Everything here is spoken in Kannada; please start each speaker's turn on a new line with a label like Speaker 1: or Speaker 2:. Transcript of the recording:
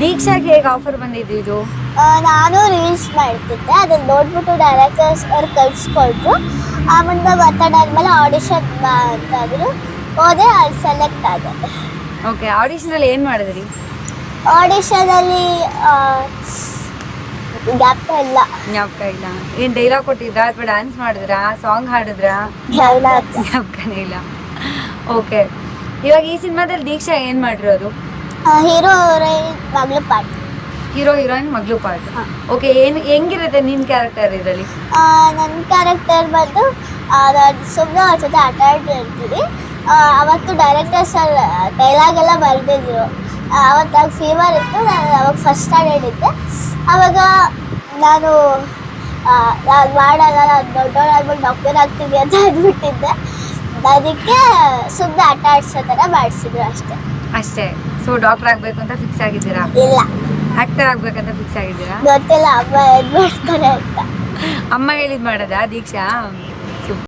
Speaker 1: ದೀಕ್ಷಾಗೆ ಹೇಗೆ ಆಫರ್ ಬಂದಿದ್ದು ಇದು?
Speaker 2: ನಾನು ರೀಲ್ಸ್ ಮಾಡ್ತಿದ್ದೆ. ಅದನ್ನ ನೋಡ್ಬಿಟ್ಟು ಡೈರೆಕ್ಟರ್ಸ್ ಅವ್ರು ಕಳ್ಸ್ಕೊಟ್ರು. ಆಮೇಲೆ ಮಾತಾಡಾದ್ಮೇಲೆ ಆಡಿಷನ್ ಅಂತಾದ್ರು ಹೋದೆ ಅಲ್ಲಿ ಸೆಲೆಕ್ಟ್ ಆದೆ.
Speaker 1: ಓಕೆ ಆಡಿಷನಲ್ಲಿ ಏನು ಮಾಡಿದ್ರಿ?
Speaker 2: ಆಡಿಷನಲ್ಲಿ ಜ್ಞಾಪಕ ಇಲ್ಲ.
Speaker 1: ಜ್ಞಾಪಕ ಇಲ್ಲ. ಏನು ಡೈಲಾಗ್ ಕೊಟ್ಟಿದ್ರಾ ಅಥವಾ ಡ್ಯಾನ್ಸ್ ಮಾಡಿದ್ರಾ? ಸಾಂಗ್ ಹಾಡಿದ್ರಾ? ಜ್ಞಾಪಕನೇ ಇಲ್ಲ. ಓಕೆ ಇವಾಗ ಈ ಸಿನಿಮಾದಲ್ಲಿ ದೀಕ್ಷಾ ಏನು ಮಾಡಿರೋದು?
Speaker 2: ಹೀರೋ ಮಗಳು ಪಾರ್ಟ್.
Speaker 1: ಹೀರೋ ಹೀರೋಯಿನ್ ಮಗಳು ಪಾರ್ಟ್. ಓಕೆ ಏನು ಹೆಂಗಿರುತ್ತೆ ನಿನ್ನ ಕ್ಯಾರೆಕ್ಟರ್ ಇದರಲ್ಲಿ?
Speaker 2: ನನ್ನ ಕ್ಯಾರೆಕ್ಟರ್ ಬಂದು ಸುಮ್ಮನೆ ಅವ್ರ ಜೊತೆ ಆಟ ಆಡ್ತಿರ್ತೀವಿ ಅವತ್ತು ಡೈರೆಕ್ಟರ್ ಸರ್ ಡೈಲಾಗ್ ಎಲ್ಲ ಬರೆದಿದ್ರು. ಅವತ್ತಾಗ ಫೀವರ್ ಇತ್ತು ನಾನು ಅವಾಗ ಫಸ್ಟ್ ಸ್ಟ್ಯಾಂಡರ್ಡ್ ಇದ್ದೆ ಅವಾಗ ನಾನು ನಾನು ಮಾಡಲ್ಲ ನಾನು ದೊಡ್ಡವಳಾಗ್ಬಿಟ್ಟು ಡಾಕ್ಟರ್ ಆಗ್ತೀನಿ ಅಂತ ಅಂದ್ಬಿಟ್ಟಿದ್ದೆ. ಅದಕ್ಕೆ ಸುಮ್ಮನೆ ಆಟ ಆಡ್ಸೋ ಥರ ಮಾಡಿಸಿದ್ರು ಅಷ್ಟೇ.
Speaker 1: ಅಷ್ಟೇ. ಸೊ ಡಾಕ್ಟರ್ ಆಗಬೇಕು ಅಂತ ಫಿಕ್ಸ್ ಆಗಿದ್ದೀರಾ?
Speaker 2: ಇಲ್ಲ.
Speaker 1: ಆಕ್ಟರ್ ಆಗ್ಬೇಕಂತ ಫಿಕ್ಸ್ ಆಗಿದ್ದೀರಾ?
Speaker 2: ಗೊತ್ತಿಲ್ಲ ಅಮ್ಮ ಏನು ಮಾಡ್ತಾರೆ ಅಂತ.
Speaker 1: ಅಮ್ಮ ಹೇಳಿದ್ ಮಾಡೋದಾ ದೀಕ್ಷಾ?